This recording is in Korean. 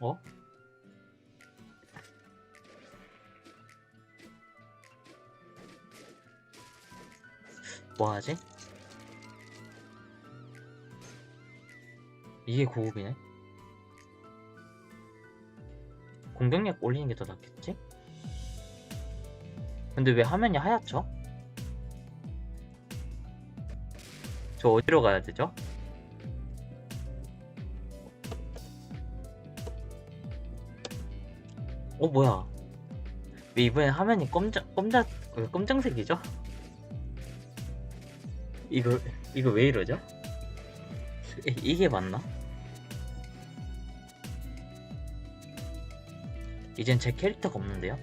어? 뭐하지? 이게 고급이네 공격력 올리는 게 더 낫겠지? 근데 왜 화면이 하얗죠? 저 어디로 가야 되죠? 어 뭐야? 왜 이번엔 화면이 검정 왜 검정색이죠? 이거 이거 왜 이러죠? 이- 이게 맞나? 이젠 제 캐릭터가 없는데요?